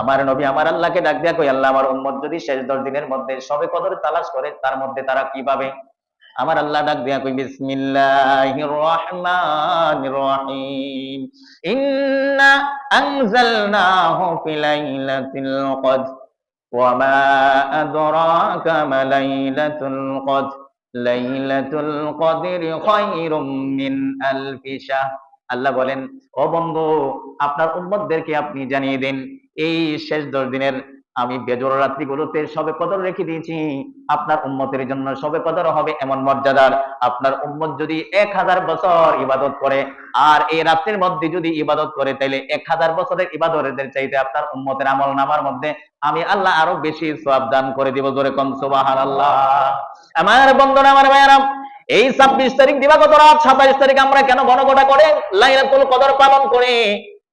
আমার নবী আমার আল্লাহকে ডাক দিয়া কই আল্লাহ আমার উম্মত যদি শেষ দশ দিনের মধ্যে সবে কদর তালাশ করে, তার মধ্যে তারা কি পাবে? আমার আল্লাহ ডাক দিয়া কই বিসমিল্লাহির রহমানির রহিম। ইন্না আনজালনাহু ফি লাইলাতিল কদর, ওয়া মা আদরাকা মা লাইলাতুল কদর। লাইলাতুল কদরি খায়রুম মিন আলফি শাহর। আল্লাহ বলেন, ও বন্ধু, আপনার উম্মতদেরকে আপনি জানিয়ে দিন এই শেষ দশ দিনের আমি বেজর রাত্রিগুলোতে সবে কদর রেখে দিয়েছি। আপনার উম্মতের জন্য সবে কদর হবে এমন মর্যাদার। আপনার উম্মত যদি এক হাজার বছর ইবাদত করে, আর এই রাত্রির মধ্যে যদি ইবাদত করে, তাইলে এক হাজার বছরের ইবাদতের চাইতে আপনার উম্মতের আমল নামার মধ্যে আমি আল্লাহ আরও বেশি সওয়াব দান করে দিব জোরে কম সুবহানাল্লাহ। আমার বন্ধুরা, আমার ভাইয়ারা, এই ছাব্বিশ তারিখ দিবাগত রাত, সাতাইশ তারিখ আমরা কেন ঘনঘটা করে? লাইলাতুল কদর পালন করি।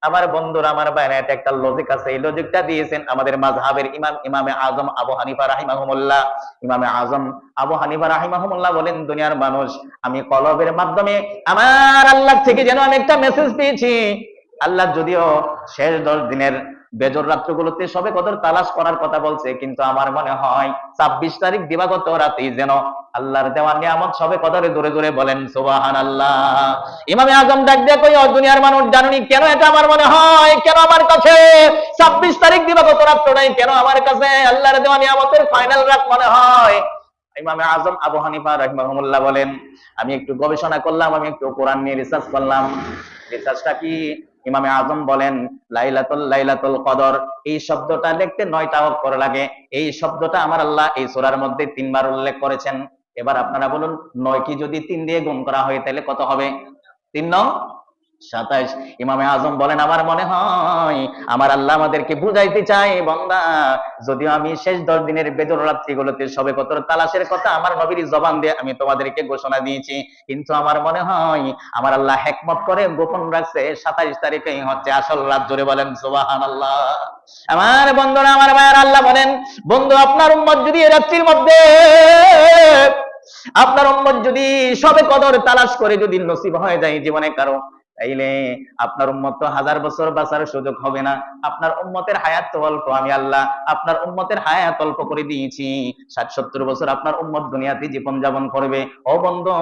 আমার বন্ধুরা, আমার বাইরে একটা লজিক আছে। এই লজিকটা দিয়েছেন আমাদের মাঝহাবের ইমাম, ইমামে আজম আবু হানিফা রাহিমাহুমুল্লাহ। ইমামে আজম আবু হানিফা রাহিমাহুমুল্লাহ বলেন, দুনিয়ার মানুষ, আমি কলবের মাধ্যমে আমার আল্লাহ থেকে যেন আমি একটা মেসেজ পেয়েছি আল্লাহ যদিও শেষ দশ দিনের বেজর রাত্রগুলোতে সবে কদর তালাশ করার কথা বলছে, কিন্তু আমার মনে হয় ছাব্বিশ তারিখ দিবাগত রাতেই যেন আল্লাহর দেওয়া নিয়ামত সবে কদরে দূরে দূরে বলেন সোবাহান আল্লাহ ইমামে আজম ডাক দিয়ে কই দুনিয়ার মানুষ, জানুনি কেন এটা আমার মনে হয়? কেন আমার কাছে ছাব্বিশ তারিখ দিবাগত রাত্রটাই কেন আমার কাছে আল্লাহর দেওয়া নিয়ামতের ফাইনাল রাত মনে হয়? ইমামে আজম আবু হানিফা রহিমাহুল্লাহ বলেন, আমি একটু গবেষণা করলাম, আমি একটু কোরআন নিয়ে রিসার্চ করলাম। রিসার্চটা কি ইমামে আজম বলেন, লাইলাতুল লাইলাতুল কদর, এই শব্দটা দেখতে নয়টা অক্ষর লাগে। এই শব্দটা আমার আল্লাহ এই সোরার মধ্যে তিনবার উল্লেখ করেছেন। এবার আপনারা বলুন নয় কি যদি তিন দিয়ে গুণ করা হয়, তাহলে কত হবে? তিন নং সাতাইশ। ইমামে আজম বলেন, আমার মনে হয়, আমার আল্লাহ আমাদেরকে বুঝাইতে চাই বন্দা, যদিও আমি শেষ দশ দিনের বেদর রাত্রিগুলোতে সবে কত তালাশের কথা আমার নবীর জবান দিয়ে আমি তোমাদেরকে ঘোষণা দিয়েছি। কিন্তু আমার মনে হয়, আমার আল্লাহ হেকমত করে গোপন রাখছে, সাতাইশ তারিখে হচ্ছে আসল রাত। জুড়ে বলেন সুবাহান আল্লাহ আমার বন্ধুরা, আমার মায়ের আল্লাহ বলেন, বন্ধু, আপনার উম্মত যদি রাত্রির মধ্যে, আপনার উম্মত যদি সবে কদর তালাশ করে যদি নসিব হয়ে যায় জীবনে কারও তাইলে আপনার উম্মত তো হাজার বছর বাঁচার সুযোগ হবে না। আপনার উম্মতের হায়াত তো অল্প, আমি আল্লাহ আপনার উম্মতের হায়াত অল্প করে দিয়েছি। ষাট, সত্তর বছর আপনার উম্মত দুনিয়াতে জীবন যাপন করবে। ও বন্ধু,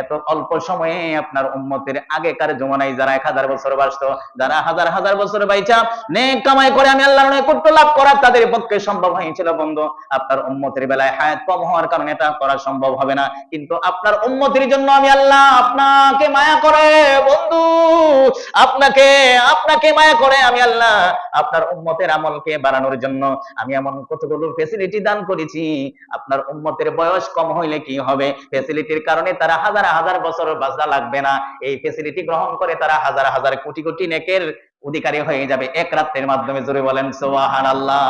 এত অল্প সময়ে আপনার উম্মতের আগেকার জমানায় যারা এক হাজার বছর বাঁচত, যারা হাজার হাজার বছর বাইচা, নেক কামাই করে আমি আল্লাহর নৈকট্য লাভ করা তাদের পক্ষে সম্ভব হয়েছিল বন্ধু। আপনার উম্মতের বেলায় হায়াত কম হওয়ার কারণে এটা করা সম্ভব হবে না। কিন্তু আপনার উম্মতের জন্য আমি আল্লাহ আপনাকে মায়া করে বন্ধু আপনাকে আপনাকে মায়া করে আমি আল্লাহ আপনার উম্মতের আমলকে বাড়ানোর জন্য আমি এমন কতগুলো ফেসিলিটি দান করেছি। আপনার উম্মতের বয়স কম হইলে কি হবে? ফেসিলিটির কারণে তারা হাজার হাজার বছর বাঁচা লাগবে না। এই ফেসিলিটি গ্রহণ করে তারা হাজার হাজার কোটি কোটি নেকের অধিকারী হয়ে যাবে। এক রাত্রের মাধ্যমে জোরে বলেন সোহান আল্লাহ